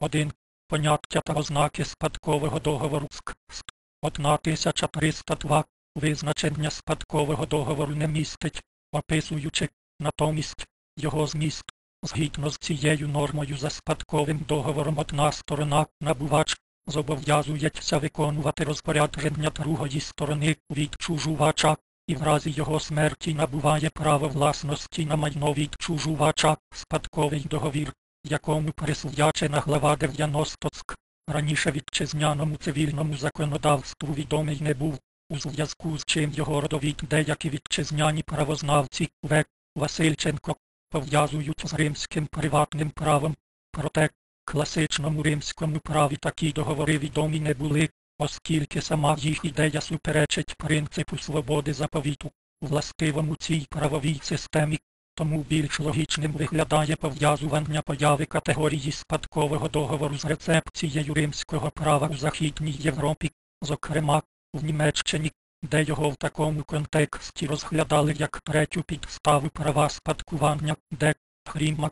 1. Поняття та ознаки спадкового договору СК. СК. 1302. Визначення спадкового договору не містить, описуючи, натомість, його зміст. Згідно з цією нормою за спадковим договором одна сторона, набувач, зобов'язується виконувати розпорядження другої сторони відчужувача, і в разі його смерті набуває право власності на майно відчужувача, спадковий договір, якому присвячена глава 90 СК. Раніше вітчизняному цивільному законодавству відомий не був, у зв'язку з чим його родовід деякі вітчизняні правознавці В. Васильченко пов'язують з римським приватним правом. Проте класичному римському праві такі договори відомі не були, оскільки сама їх ідея суперечить принципу свободи заповіту, властивому цій правовій системі, тому більш логічним виглядає пов'язування появи категорії спадкового договору з рецепцією римського права у Західній Європі, зокрема, в Німеччині, де його в такому контексті розглядали як третю підставу права спадкування, де Хріма.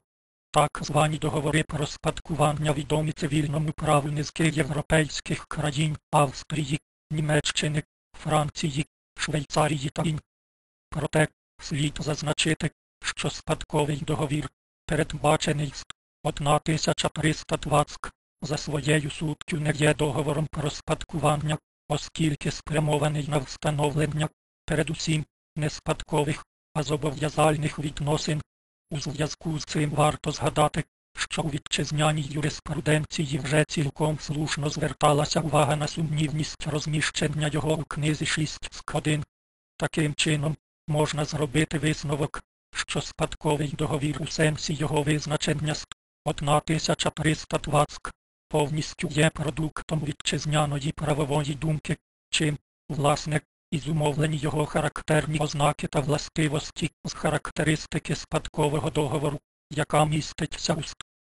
Так звані договори про спадкування відомі цивільному праву низки європейських країн Австрії, Німеччини, Франції, Швейцарії та ін. Проте слід зазначити, що спадковий договір, передбачений з 1320 за своєю суттю не є договором про спадкування, оскільки спрямований на встановлення, передусім, не спадкових, а зобов'язальних відносин. У зв'язку з цим варто згадати, що у вітчизняній юриспруденції вже цілком слушно зверталася увага на сумнівність розміщення його у книзі 6 з 1. Таким чином, можна зробити висновок, що спадковий договір у сенсі його визначення з 1320 повністю є продуктом вітчизняної правової думки, чим, власне, і зумовлені його характерні ознаки та властивості з характеристики спадкового договору, яка міститься у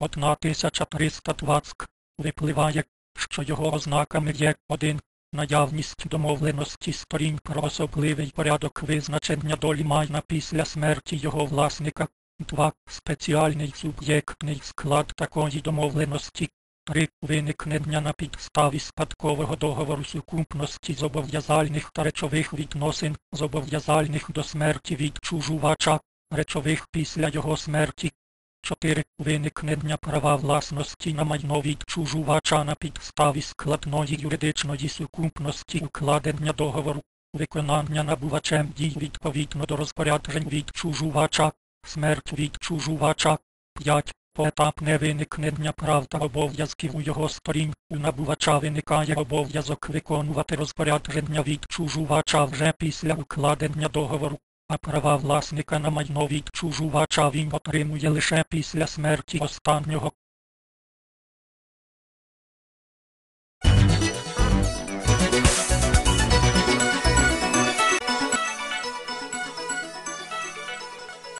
1320 випливає, що його ознаками є 1. Наявність домовленості сторін про особливий порядок визначення долі майна після смерті його власника, 2. Спеціальний суб'єктний склад такої домовленості, 3. Виникнення на підставі спадкового договору сукупності зобов'язальних та речових відносин, зобов'язальних до смерті відчужувача, речових після його смерті. 4. Виникнення права власності на майно відчужувача на підставі складної юридичної сукупності укладення договору, виконання набувачем дій відповідно до розпоряджень відчужувача, смерть відчужувача. 5. Поетапне виникнення прав та обов'язків у його сторін. У набувача виникає обов'язок виконувати розпорядження відчужувача вже після укладення договору, а права власника на майно відчужувача він отримує лише після смерті останнього.